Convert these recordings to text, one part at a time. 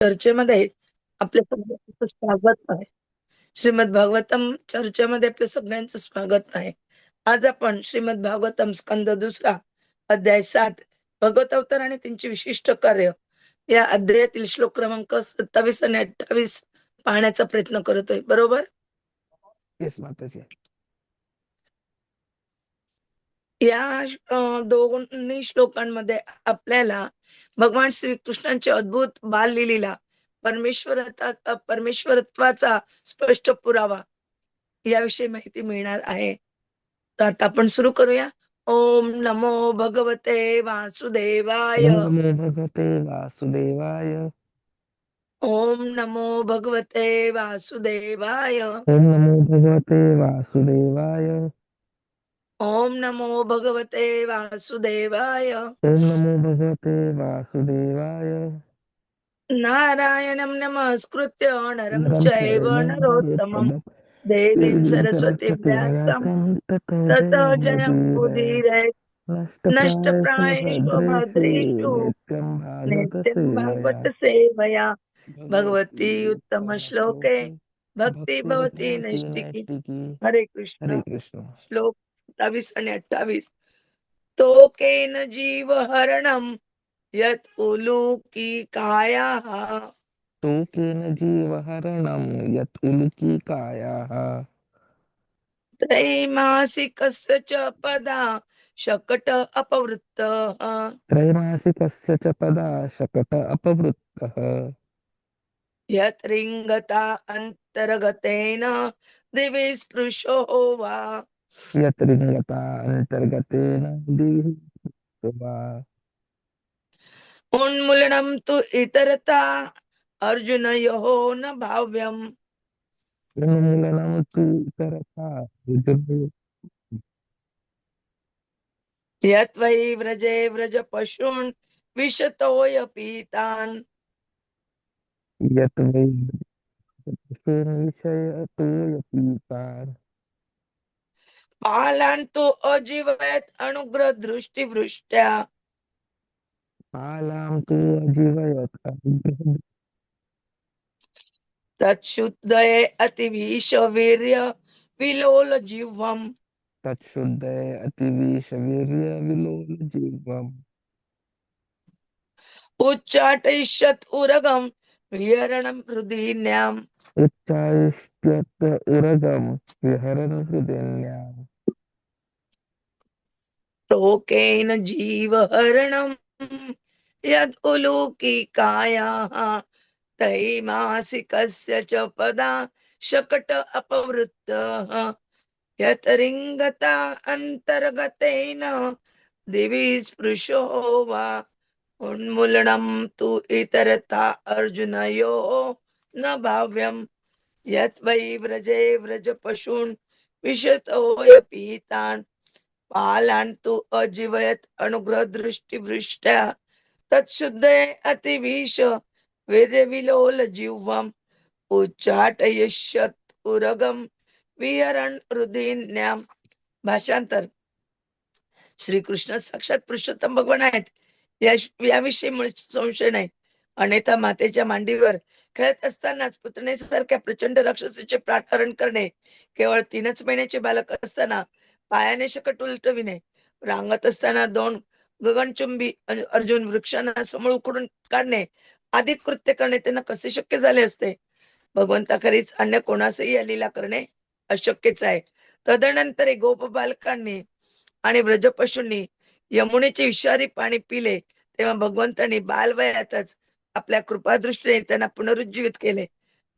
चर्चेमध्ये आपल्या सगळ्यांचं स्वागत आहे. श्रीमद भागवतम चर्चेमध्ये आपल्या सगळ्यांचं स्वागत आहे. आज आपण श्रीमद भागवतम स्कंद दुसरा अध्याय सात भगवत अवतार आणि त्यांची विशिष्ट कार्य या अध्यायातील श्लोक क्रमांक सत्तावीस आणि अठ्ठावीस पाहण्याचा प्रयत्न करतोय बरोबर येस माताजी या दोन्ही श्लोकांमध्ये आपल्याला भगवान श्रीकृष्णांचे अद्भुत बाललीला परमेश्वरता परमेश्वरत्वाचा स्पष्ट पुरावा याविषयी माहिती मिळणार आहे. तर आता आपण सुरू करूया. ओम नमो भगवते वासुदेवाय. ओम नमो भगवते वासुदेवाय. ओम नमो भगवते वासुदेवाय. ओम नमो भगवते वासुदेवाय. ओम नमो भगवते वासुदेवाय। ओम नमो भगवते वासुदेवाय। नारायणं नमस्कृत्य नरं चैव नरोत्तमं। देवीं सरस्वतीं ततो जयं भद्रेषु नित्यं भागवत सेवया भगवती उत्तमश्लोके। भक्ती भवती नैष्टिकी हरे कृष्ण। हरे कृष्ण। श्लोक सत्तावीस आणि अठ्ठावीस. तोकेन जीव हरणम यत उलूकी कायाः तोकेन जीवहरणं यत् उलुकीकायाः त्रैमासिकस्य च पदा शकट अपवृत्तः. त्रैमासिकस्य च पदा शकट अपवृत्तः. यत् रिङ्गता अन्तर्गतेन दिवि स्पृशो वा। यत् रिङ्गता अन्तर्गतेन दिवि वा उन्मूलनं तु इतरता अर्जुनयोः न भाव्यम्। उन्मूलनं तु इतरथा विदुर्- यत् वै व्रजे व्रज पशून् विशतोऽयपि यत् वै विषयतोऽयपीतान् बालान् तु अजीवयत् अनुग्रहदृष्टिवृष्ट्या। कालां तु अजीवयत् अनुग्रह तच्छुद्धये अतिवीशवीर्य विलोल जिह्वम्। तच्छुद्धये अतिवीशवीर्य विलोलजीवम् उच्चाटयिष्यत् उरगं विहरणं हृदीन्याम् उच्चायुष्यत् उरगं विहरन् हृदयन्याम् तोकेन जीवहरणं यद् उलूकिकायाः त्रैमासिकस्य च पदा शकट अपवृत्तः यत् रिङ्गता अन्तर्गतेन दिवि स्पृशो वा उन्मूलनं तु इतरता अर्जुनयोः न भाव्यम् यत् वै व्रजे व्रजपशून् विशतोऽयपीतान् बालान् तु अजीवयत् अनुग्रहदृष्टिवृष्ट्या। तत्शुद्धये अतिवीश वीर्यविलोल जिह्वम्। उच्चाटयिष्यत् उरगम विहरण हृदयन्याम। भाषांतर श्रीकृष्ण साक्षात पुरुषोत्तम भगवान आहेत। या याविषयी मुळीच संशय नाही। अनेता मातेच्या मांडीवर खेळत असतानाच पुतणेसारख्या प्रचंड राक्षसाचे प्राणहरण करणे केवळ तीनच महिन्याचे बालक असताना पायाने शकट उलटविणे रांगत असताना दोन गगनचुंबी अर्जुन वृक्षांना समोर उकडून काढणे आदी कृत्य करणे त्यांना कसे शक्य झाले असते? भगवंताखेरीज अन्य कोणासही या लीला करणे अशक्यच आहे. तदनंतर गोप बालकांनी आणि व्रजपशूंनी यमुनेचे विषारी पाणी पिले तेव्हा भगवंतांनी बालवयातच आपल्या कृपादृष्टीने त्यांना पुनरुज्जीवित केले.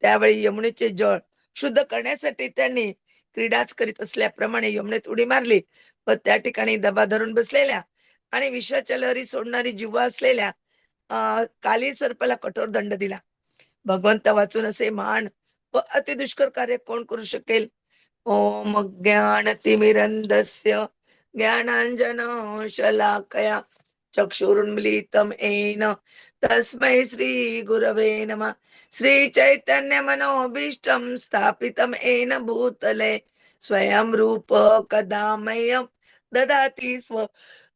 त्यावेळी यमुनेचे जळ शुद्ध करण्यासाठी त्यांनी क्रीडाच करीत असल्याप्रमाणे यमुनेत उडी मारली. व त्या ठिकाणी दबा धरून बसलेल्या आणि विषाच्या लहरी सोडणारी जिव्हा असलेल्या काली सर्पाला कठोर दंड दिला. भगवंत वाचून असे महान व अतिदुष्कर कार्य कोण करू शकेल? ओम ज्ञान तिमिरंदस्य ज्ञानांजन शलाकया चक्षुरुन्मिलितं येन तस्मै श्री गुरवे नमः। श्री चैतन्य मनोभीष्टं स्थापितं येन भूतले। स्वयं रूप कदा मह्यं ददाति स्व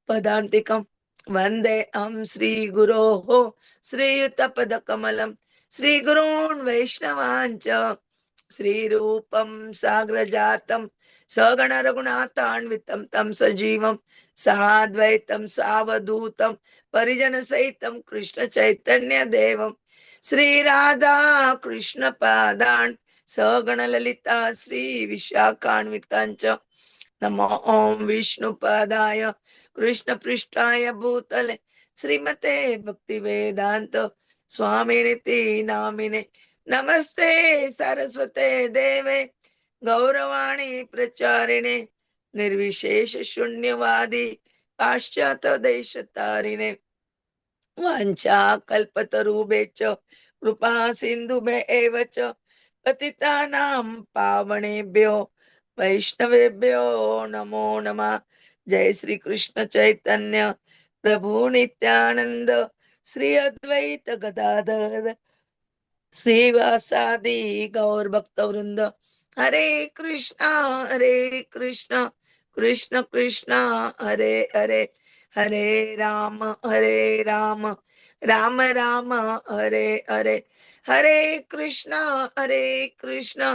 पदान्तिकं वन्दे अहं श्रीगुरोः श्रीयुतपदकमलं। श्रीगुरून् वैष्णवाञ्च। श्रीरूपं साग्रजातं सगण रघुनाथान्वितं तं सजीवं साद्वैतं सावधूतं परिजनसहितं कृष्ण चैतन्य देवं श्रीराधा कृष्णपादान् सगण ललिता श्री विशाखान्विताञ्च नमो ॐ विष्णुपादाय कृष्णपृष्ठाय भूतले श्रीमते भक्तिवेदान्त स्वामिनिति नामिने नमस्ते सरस्वते देवे गौरवाणी प्रचारिणे निर्विशेष शून्यवादी पाश्चात देशतारिणे. वाञ्छा च कृपा सिन्धुभ्य एव च पतितानां पावणेभ्यो वैष्णवेभ्यो नमो नमः। जय श्री कृष्ण चैतन्य प्रभु नित्यानंद श्री अद्वैत गदाधर। श्रीवासादी गौर भक्त वृंद हरे कृष्णा हरे कृष्णा कृष्ण कृष्णा हरे हरे हरे राम हरे राम राम राम हरे हरे हरे कृष्णा हरे कृष्णा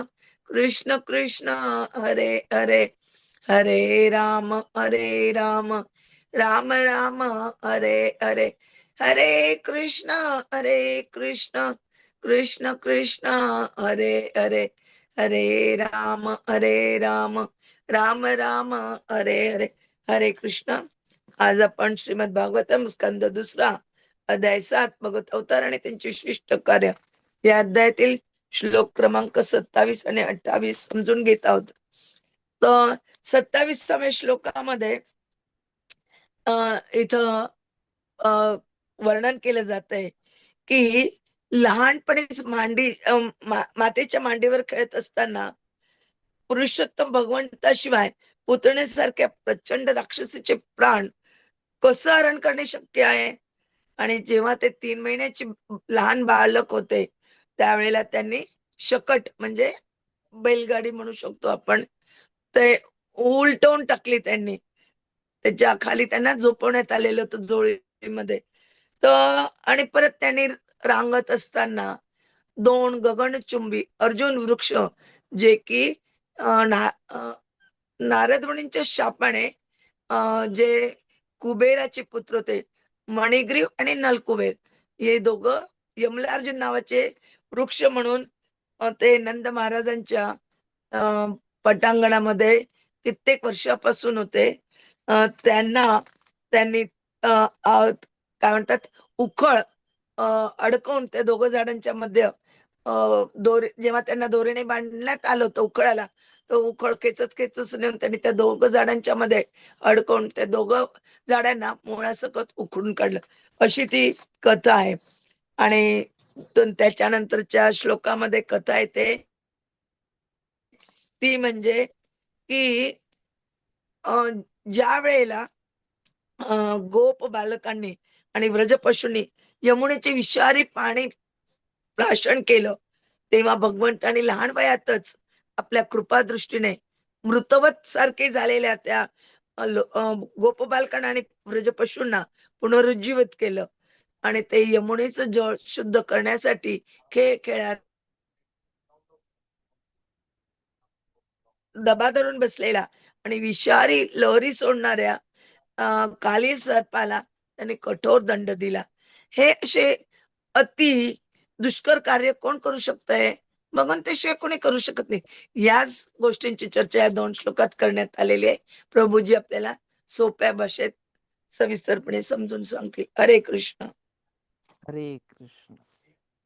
कृष्ण कृष्ण हरे हरे हरे राम हरे राम राम राम हरे हरे हरे कृष्णा हरे कृष्णा कृष्ण कृष्ण हरे हरे हरे राम हरे राम राम राम हरे हरे हरे कृष्ण. आज आपण श्रीमद भागवतम स्कंद दुसरा अध्याय सात भगवत अवतार आणि त्यांचे श्रेष्ठ कार्य. या अध्यायातील श्लोक क्रमांक सत्तावीस आणि अठ्ठावीस समजून घेत आहोत. तर सत्तावीसाव्या श्लोकामध्ये अं इथं अं वर्णन केलं जात आहे की लहानपणीच मांडी मा- मातेच्या मांडीवर खेळत असताना पुरुषोत्तम भगवंताशिवाय पुतणेसारख्या प्रचंड राक्षसीचे प्राण कसं हरण करणे शक्य आहे? आणि जेव्हा ते तीन महिन्याचे लहान बालक होते त्यावेळेला त्यांनी शकट म्हणजे बैलगाडी म्हणू शकतो आपण ते उलटवून टाकली त्यांनी. त्याच्याखाली त्यांना झोपवण्यात आलेलं होतं जोळीमध्ये. तर आणि परत त्यांनी रांगत असताना दोन गगनचुंबी अर्जुन वृक्ष जे की ना- नारद मुनींच्या शापाने जे कुबेराचे पुत्र होते मणिग्रीव आणि नलकुबेर हे दोघं यमलार्जुन नावाचे वृक्ष म्हणून ते नंद महाराजांच्या अं, पटांगणामध्ये कित्येक वर्षापासून होते. त्यांना त्यांनी काय म्हणतात उखळ अडकवून त्या दोघं झाडांच्या मध्ये अं, दोरे जेव्हा त्यांना दोरीने बांधण्यात आलं होतं उखळाला तो उखळ खेचत खेचत नेऊन त्यांनी त्या दोघं झाडांच्या मध्ये अडकवून त्या दोघं झाडांना मुळासकट उखडून काढलं. अशी ती कथा आहे. आणि त्याच्यानंतरच्या श्लोकामध्ये कथा येते. ती म्हणजे की अं, ज्या वेळेला गोप बालकांनी आणि व्रज पशूंनी यमुनेचे विषारी पाणी प्राशन केलं. तेव्हा भगवंताने लहान वयातच आपल्या कृपा दृष्टीने मृतवत सारखे झालेल्या त्या गोप बालकांना आणि व्रजपशूंना पुनरुज्जीवित केलं. आणि ते यमुनेचं जळ शुद्ध करण्यासाठी खेळ खेळात दबा धरून बसलेला आणि विषारी लहरी सोडणाऱ्या अं, काली सर्पाला त्यांनी कठोर दंड दिला. हे असे अति दुष्कर कार्य कोण करू शकतंय? भगवंताशिवाय कोणी करू शकत नाही. याच गोष्टींची चर्चा या दोन श्लोकात करण्यात आलेली आहे. प्रभूजी आपल्याला सोप्या भाषेत सविस्तरपणे समजून सांगतील. हरे कृष्ण. हरे कृष्ण.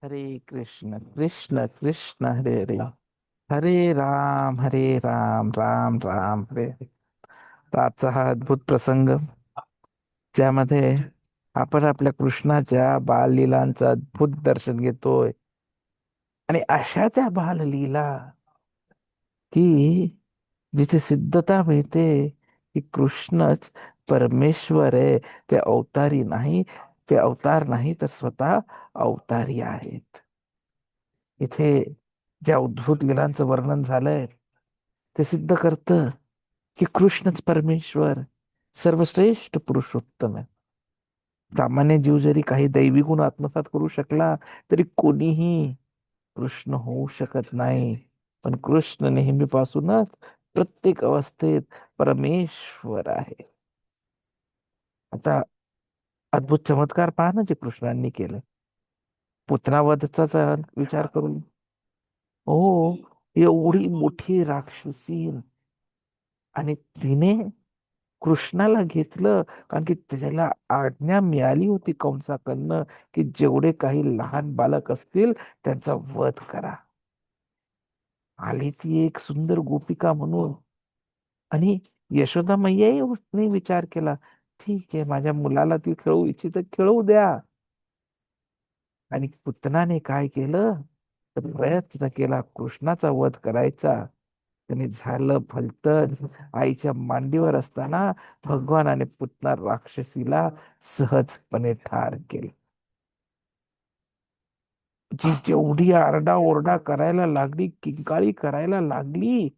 हरे कृष्ण. कृष्ण कृष्ण हरे हरे. हरे राम हरे राम राम राम हरे. आजचा हा अद्भुत प्रसंग ज्यामध्ये आपण आपल्या कृष्णाच्या बाललीलांचं अद्भुत दर्शन घेतोय. आणि अशा त्या बाललीला की जिथे सिद्धता मिळते की कृष्णच परमेश्वर आहे. ते अवतारी नाही ते अवतार नाही तर स्वतः अवतारी आहेत. इथे ज्या उद्भूत लिलांचं वर्णन झालंय ते सिद्ध करतं की कृष्णच परमेश्वर सर्वश्रेष्ठ पुरुषोत्तम आहे. सामान्य जीव जरी काही दैवी गुण आत्मसात करू शकला तरी कोणीही कृष्ण होऊ शकत नाही. पण कृष्ण नेहमीपासूनच प्रत्येक अवस्थेत परमेश्वर आहे. आता अद्भुत चमत्कार पहा ना जे कृष्णांनी केलं. पुतनावधचा विचार करून. हो एवढी मोठी राक्षसी आणि तिने कृष्णाला घेतलं. कारण की त्याला आज्ञा मिळाली होती कंसाकडनं की जेवढे काही लहान बालक असतील त्यांचा वध करा. आली ती एक सुंदर गोपिका म्हणून. आणि यशोदा मैयाही विचार केला ठीक आहे माझ्या मुलाला ती खेळू इच्छित खेळू द्या. आणि पुतनाने काय केलं? तर प्रयत्न केला कृष्णाचा वध करायचा. आणि झालं फलतच आईच्या मांडीवर असताना भगवानाने पुतणार राक्षसीला सहजपणे ठार केलं. जी जेवढी आरडा ओरडा करायला लागली किंकाळी करायला लागली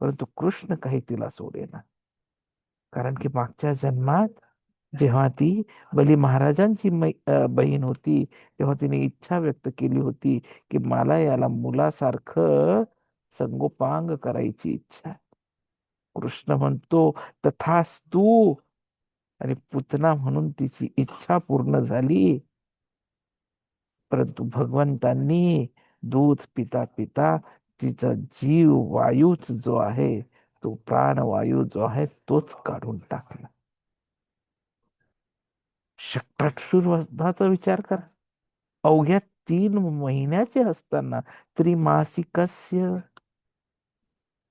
परंतु कृष्ण काही तिला सोडेना. कारण की मागच्या जन्मात जेव्हा ती बली महाराजांची बहीण होती तेव्हा तिने इच्छा व्यक्त केली होती की मला याला मुलासारखं संगोपांग करायची इच्छा कृष्ण म्हणतो तथास तू आणि पुतना म्हणून तिची इच्छा पूर्ण झाली. परंतु भगवंतांनी दूध पिता पिता तिचा जीव वायूच जो आहे तो प्राणवायू जो आहे तोच काढून टाकला. वधाचा विचार करा. अवघ्या तीन महिन्याचे असताना त्रिमासिकस्य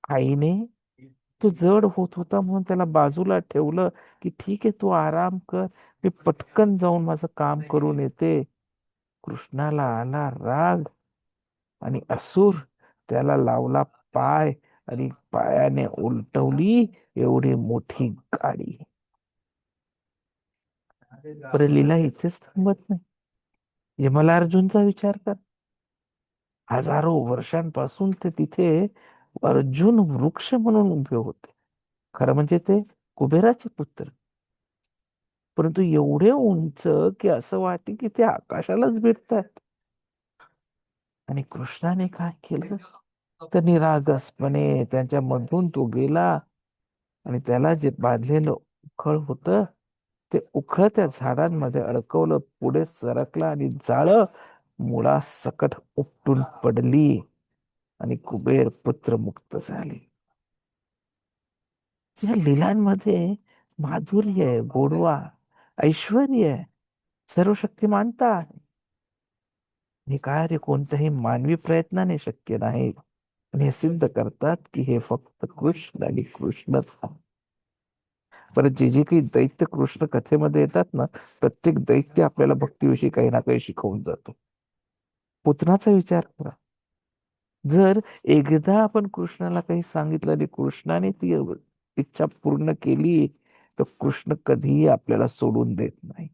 आईने तो जड होत होता म्हणून त्याला बाजूला ठेवलं की ठीक आहे तू आराम कर. मी पटकन जाऊन माझं काम करून येते. कृष्णाला आला राग आणि असुर त्याला लावला पाय आणि पायाने उलटवली एवढी मोठी गाडी. बरं लीला इथेच थांबत नाही. यमलार्जुनचा विचार कर. हजारो वर्षांपासून ते तिथे अर्जुन वृक्ष म्हणून उभे होते. खरं म्हणजे ते कुबेराचे पुत्र. परंतु एवढे उंच की असं वाटते की ते आकाशालाच भेटतात. आणि कृष्णाने काय केलं? तर निरागसपणे त्यांच्या मधून तो गेला आणि त्याला जे बांधलेलं उखळ होत ते उखळ त्या झाडांमध्ये अडकवलं पुढे सरकलं आणि जाळ मुळा सकट उपटून पडली. आणि कुबेर पुत्र मुक्त झाले. या लिलांमध्ये माधुर्य आहे गोडवा ऐश्वर आहे सर्व शक्तिमानता आहे. हे कार्य कोणत्याही मानवी प्रयत्नाने शक्य नाही. पण हे सिद्ध करतात की हे फक्त कृष्ण आणि कृष्णच परत जे जे काही दैत्य कृष्ण कथेमध्ये येतात ना प्रत्येक दैत्य आपल्याला भक्तीविषयी काही ना काही शिकवून जातो. पुतनाचा विचार करा. जर एकदा आपण कृष्णाला काही सांगितलं आणि कृष्णाने ती इच्छा पूर्ण केली तर कृष्ण कधीही आपल्याला सोडून देत नाही.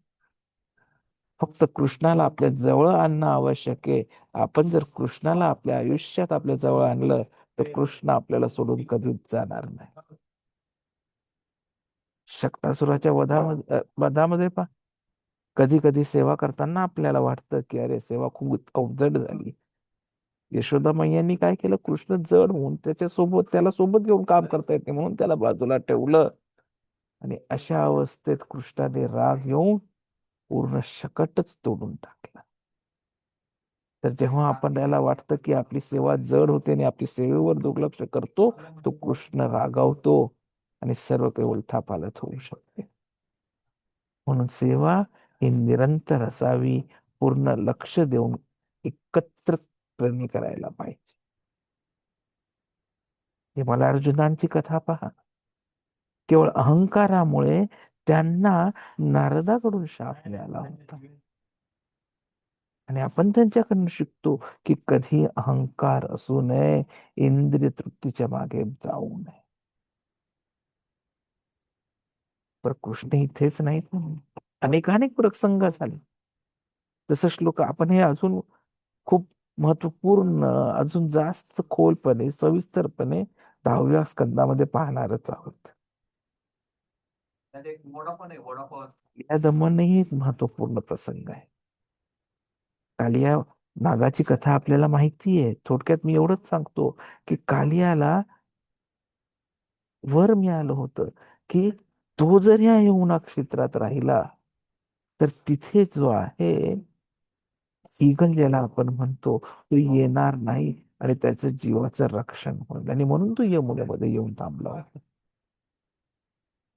फक्त कृष्णाला आपल्या जवळ आणणं आवश्यक आहे. आपण जर कृष्णाला आपल्या आयुष्यात आपल्या जवळ आणलं तर कृष्ण आपल्याला सोडून कधीच जाणार नाही. शक्तासुराच्या वधामध्ये वधामध्ये पा कधी कधी सेवा करताना आपल्याला वाटतं की अरे सेवा खूप अवजड झाली. यशोदा मैयांनी काय केलं? कृष्ण जड होऊन त्याच्या सोबत त्याला सोबत घेऊन काम करता येते म्हणून त्याला बाजूला ठेवलं. आणि अशा अवस्थेत कृष्णाने राग येऊन पूर्ण शकटच तोडून टाकला. तर जेव्हा आपण याला वाटतं की आपली सेवा जड होते आणि आपली सेवेवर दुर्लक्ष करतो तो कृष्ण रागावतो आणि सर्व काही उलथापालथ होऊ शकते. म्हणून सेवा ही निरंतर असावी पूर्ण लक्ष देऊन एकत्र एकत्रपणे करायला पाहिजे. हे मला अर्जुनांची कथा पहा. केवळ अहंकारामुळे त्यांना नारदाकडून शाप मिळाला होता. आणि आपण त्यांच्याकडून शिकतो की कधी अहंकार असू नये इंद्रिय तृप्तीच्या मागे जाऊ नये. पर कृष्ण इथेच नाहीत अनेकानेक प्रसंग झाले. जसं श्लोक आपण हे अजून खूप महत्त्वपूर्ण अजून जास्त खोलपणे सविस्तरपणे दहाव्या स्कंदामध्ये पाहणारच आहोत. या दमनही एक महत्त्वपूर्ण प्रसंग आहे. कालिया नागाची कथा आपल्याला माहिती आहे. थोडक्यात मी एवढंच सांगतो की कालियाला वर मिळालं होतं की तो जर या यमुना क्षेत्रात राहिला तर तिथे जो आहे ईगल ज्याला आपण म्हणतो तो येणार नाही आणि त्याचं जीवाचं रक्षण होईल. आणि म्हणून तो यमुनेमध्ये येऊन थांबला होता.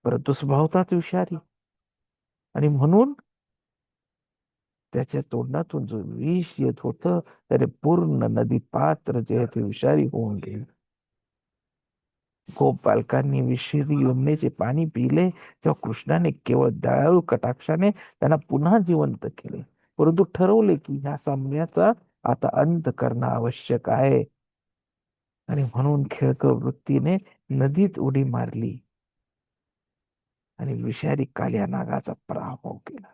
परंतु स्वभावताच विषारी आणि म्हणून त्याच्या तोंडातून जो विष येत होतं त्याने पूर्ण नदी पात्र जे आहे ते विषारी होऊन गेले. गोपालकांनी विषारी यमुनेचे पाणी पिले तेव्हा कृष्णाने केवळ दयाळू कटाक्षाने त्यांना पुन्हा जिवंत केले. परंतु ठरवले की ह्या सामन्याचा आता अंत करणं आवश्यक आहे. आणि म्हणून खेळकर वृत्तीने नदीत उडी मारली. आणि विषारी काल्या नागाचा पराभव केला.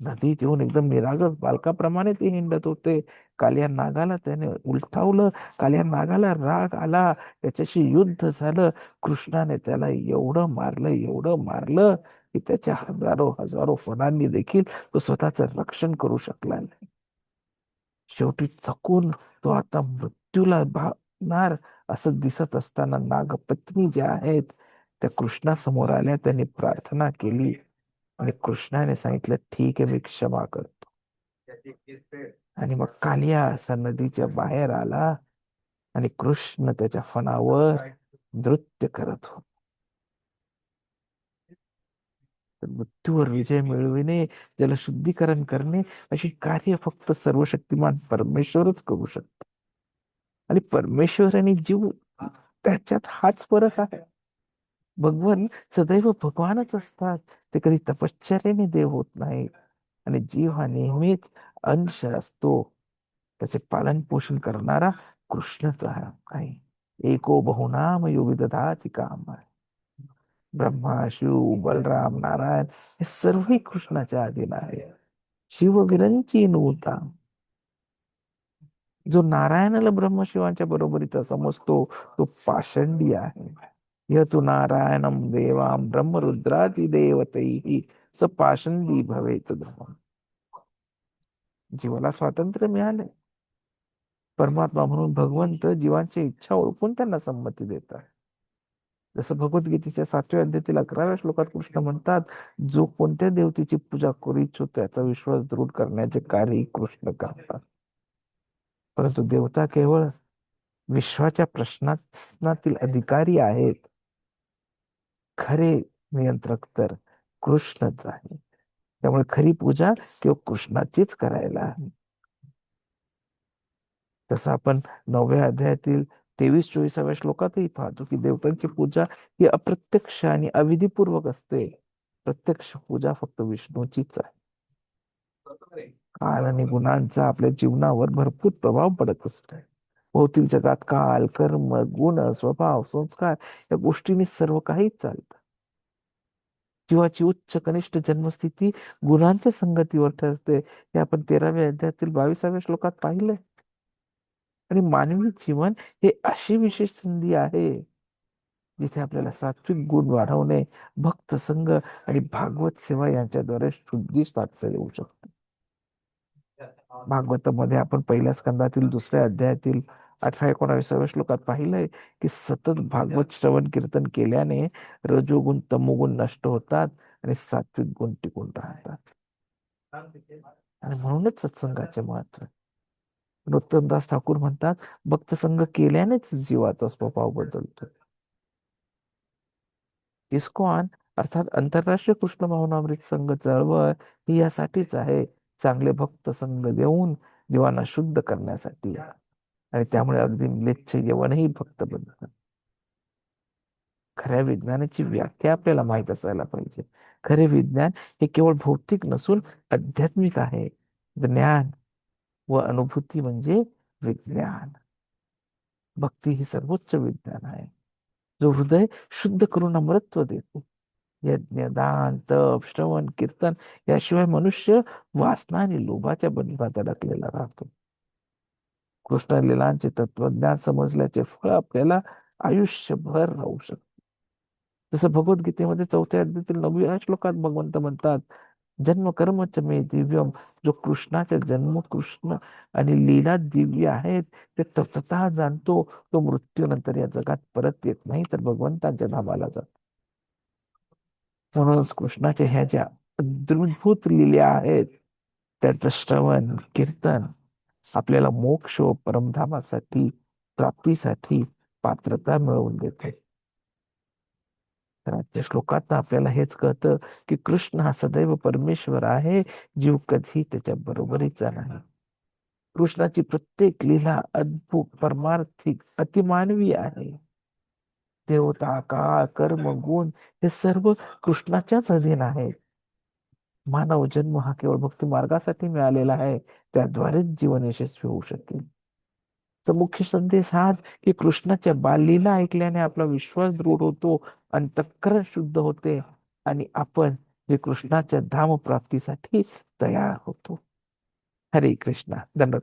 नदीत येऊन एकदम निरागस बालकाप्रमाणे ते हिंडत होते. काल्या नागाला त्याने उलटावलं काल्या नागाला राग आला. त्याच्याशी युद्ध झालं. कृष्णाने त्याला एवढं मारलं एवढं मारलं. की त्याच्या हजारो हजारो फणांनी देखील तो स्वतःच रक्षण करू शकला नाही. शेवटी चकून तो आता मृत्यूला भागणार असं दिसत असताना नागपत्नी ज्या आहेत त्या कृष्णासमोर आल्या त्यांनी प्रार्थना केली आणि कृष्णाने सांगितलं ठीक आहे मी क्षमा करतो. आणि मग कालिया असा नदीच्या बाहेर आला आणि कृष्ण त्याच्या फणावर नृत्य करत होता तर मृत्यूवर विजय मिळविणे त्याला शुद्धीकरण करणे अशी कार्य फक्त सर्वशक्तिमान परमेश्वरच करू शकतो. आणि परमेश्वर आणि जीव त्याच्यात हाच फरक आहे. भगवान सदैव भगवानच असतात. ते कधी तपश्चर्याने देव होत नाही आणि जीव हा नेहमीच अंश असतो. त्याचे पालन पोषण करणारा कृष्णच आहे. एको बहुनाम योगी दधाती काम ब्रह्मा शिव बलराम नारायण हे सर्वही कृष्णाच्या अधीन आहे. शिव विरंची नव्हता जो नारायणाला ब्रह्मशिवांच्या बरोबरीचा समजतो तो पाषंडी आहे. यतु नारायणम देवाम ब्रह्मरुद्राती देवतैही स पाषंडी भवेत धर्म जीवाला स्वातंत्र्य मिळाले. परमात्मा म्हणून भगवंत जीवांची इच्छा ओळखून त्यांना संमती देतात जसं भगवद्गीतेच्या सातव्या अध्यायातील अकराव्या श्लोकात कृष्ण म्हणतात जो कोणत्या देवतेची पूजा करू इच्छितो त्याचा विश्वास दृढ करण्याचे कार्य कृष्ण करतात. परंतु देवता केवळ विश्वाच्या प्रश्नातील अधिकारी आहेत. खरे नियंत्रक तर कृष्णच आहे. त्यामुळे खरी पूजा किंवा कृष्णाचीच करायला हवी. तसं आपण नवव्या अध्यायातील तेवीस चोवीसाव्या श्लोकातही पाहतो की देवतांची पूजा ही अप्रत्यक्ष आणि अविधीपूर्वक असते. प्रत्यक्ष पूजा फक्त विष्णूचीच आहे. काल आणि गुणांचा आपल्या जीवनावर भरपूर प्रभाव पडत असतो. भौतिक जगात काल कर्म गुण स्वभाव संस्कार या गोष्टींनी सर्व काही चालतं. जीवाची उच्च कनिष्ठ जन्मस्थिती गुणांच्या संगतीवर ठरते. हे आपण तेराव्या अध्यायातील बावीसाव्या श्लोकात पाहिलंय. आणि मानवी जीवन हे अशी विशेष संधी आहे जिथे आपल्याला सात्विक गुण वाढवणे भक्त संघ आणि भागवत सेवा यांच्याद्वारे शुद्धी साधता येऊ शकते. भागवतामध्ये आपण पहिल्या स्कंदातील दुसऱ्या अध्यायातील अठरा एकोणावीसाव्या श्लोकात पाहिलंय की सतत भागवत श्रवण कीर्तन केल्याने रजोगुण तमोगुण नष्ट होतात आणि सात्विक गुण टिकून राहतात. आणि म्हणूनच सत्संगाचे महत्त्व उत्तमदास ठाकूर म्हणतात भक्तसंग केल्यानेच जीवाचा स्वभाव बदलतो. इस्कॉन अर्थात आंतरराष्ट्रीय कृष्ण भावनामृत संघ चळवळ ही यासाठीच आहे. चांगले भक्त संघ देऊन जीवांना शुद्ध करण्यासाठी. आणि त्यामुळे अगदी म्लेच्छ येवनही भक्त बनतात. खऱ्या विज्ञानाची व्याख्या आपल्याला माहीत असायला पाहिजे. खरे विज्ञान हे केवळ भौतिक नसून आध्यात्मिक आहे. ज्ञान व अनुभूती म्हणजे विज्ञान. भक्ती ही सर्वोच्च विज्ञान आहे. जो हृदय शुद्ध करून अमृत्व देतो. यज्ञ दान तप श्रवण कीर्तन याशिवाय मनुष्य वासना आणि लोभाच्या बंधनात अडकलेला राहतो. कृष्ण लिलांचे तत्वज्ञान समजल्याचे फळ आपल्याला आयुष्यभर राहू शकते. जसं भगवद्गीतेमध्ये चौथ्या अध्यातील नवव्या श्लोकात भगवंत म्हणतात जन्म कर्मच मे दिव्यम. जो कृष्णाचा जन्म कृष्ण आणि लीला दिव्य आहेत ते तत्वतः जाणतो तो मृत्यूनंतर या जगात परत येत नाही तर भगवंताच्या धामाला जातो. म्हणूनच कृष्णाच्या ह्या ज्या अद्भुत लिल्या आहेत त्याचं श्रवण कीर्तन आपल्याला मोक्ष व परमधामासाठी प्राप्तीसाठी पात्रता मिळवून देते. तर आजच्या श्लोकात आपल्याला हेच कळतं की कृष्ण हा सदैव परमेश्वर आहे जीव कधी त्याच्या बरोबरीचा नाही. कृष्णाची प्रत्येक लीला अद्भुत परमार्थिक अतिमानवी आहे. देवता काळ कर्म गुण हे सर्व कृष्णाच्याच अधीन आहेत. मानव जन्म हा केवळ भक्ती मार्गासाठी मिळालेला आहे त्याद्वारेच जीवन यशस्वी होऊ शकेल. तर मुख्य संदेश हाच की कृष्णाच्या बाललीला ऐकल्याने आपला विश्वास दृढ होतो अंतःकरण शुद्ध होते आणि आपण जे कृष्णाच्या धाम प्राप्तीसाठी तयार होतो. हरे कृष्णा. धन्यवाद.